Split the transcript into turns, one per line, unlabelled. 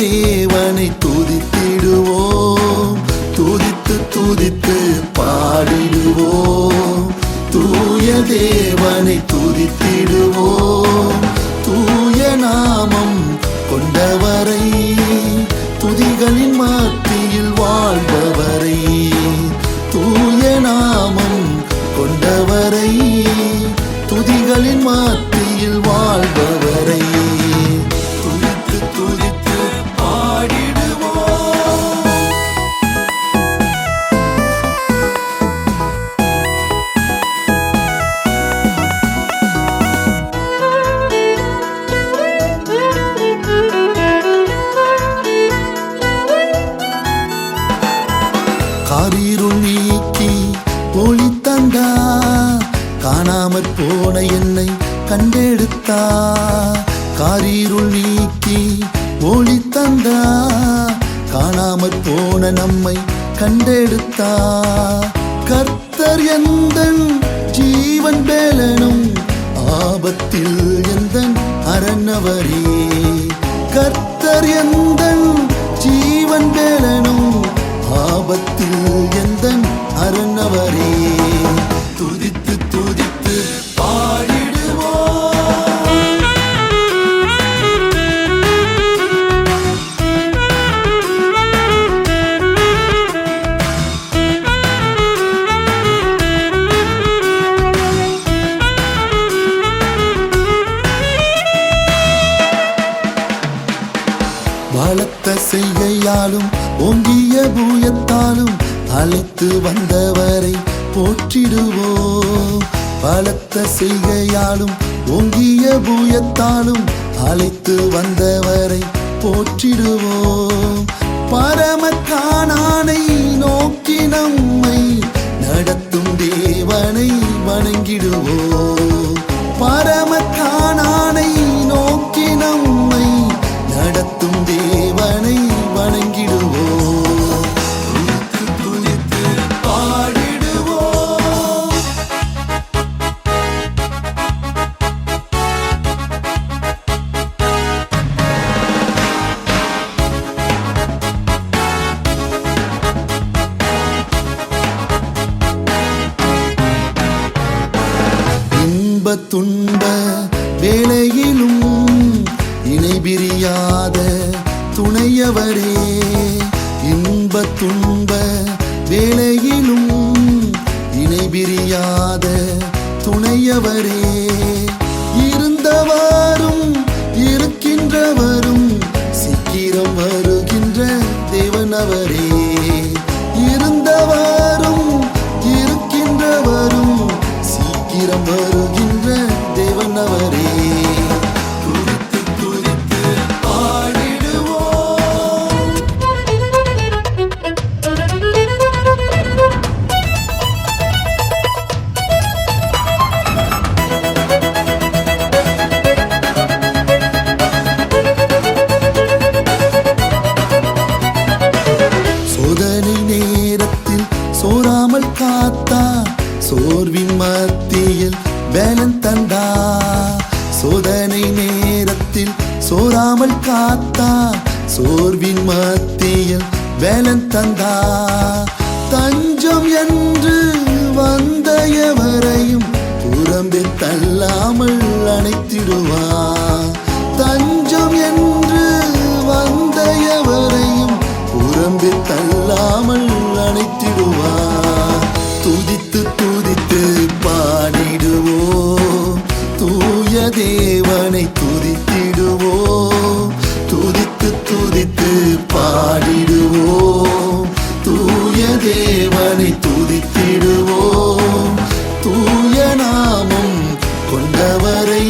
தேவனை துதித்திடுவோம். துதித்து துதித்து பாடிடுவோம். தூய தேவனை துதித்திடுவோம். தூய நாமம் கொண்டவரை துதிகளின் மத்தியில் வாழ்பவரை தூய நாமம் கொண்டவரை துதிகளின் மத்தியில் காணாமற் என்னை கண்டெடுத்தா? காரீருள் நீக்கி ஒளி தந்தா? காணாமற் போன நம்மை கண்டெடுத்தா? கர்த்தர் எந்த ஜீவன் பேலனும் ஆபத்தில் எந்த அரணவரே? கர்த்தர் எந்த ஜீவன் பேலனும் ஆபத்தில் எந்த அரணவரே? பலத்த செய்கையாலும் ஓங்கிய பூயத்தாலும் அழைத்து வந்தவரை போற்றிடுவோம். பலத்த செய்கையாலும் ஓங்கிய பூயத்தாலும் அழைத்து வந்தவரை போற்றிடுவோம். பரமக்கானானை நோக்கி நம்மை துன்ப வேளையிலும் இணை பிரியாத துணையவரே. இன்ப துன்ப வேளையிலும் இணை பிரியாத துணையவரே. இருந்தவாறும் இருக்கின்றவரும் சீக்கிரம் வருகின்ற தேவனவரே. இருந்தவாறும் இருக்கின்றவரும் சீக்கிரம் வருகின்ற தேவனவரே நேரத்தில் சோராமல் காத்தா சோர்வின் மத்தியில் வேலன் தந்தா. சோதனை நேரத்தில் சோராமல் காத்தா. சோர்வின் மத்தியில் வேலன் தந்தா. தஞ்சம் என்று வந்த எவரையும் புறம்பே தள்ளாமல் அணைத்திடுவா. தஞ்சம் என்று அவனை துதித்திடுவோம் துதித்து துதித்து பாடிடுவோம் தூய தேவனை துதித்திடுவோம் தூய நாமம் கொண்டவரை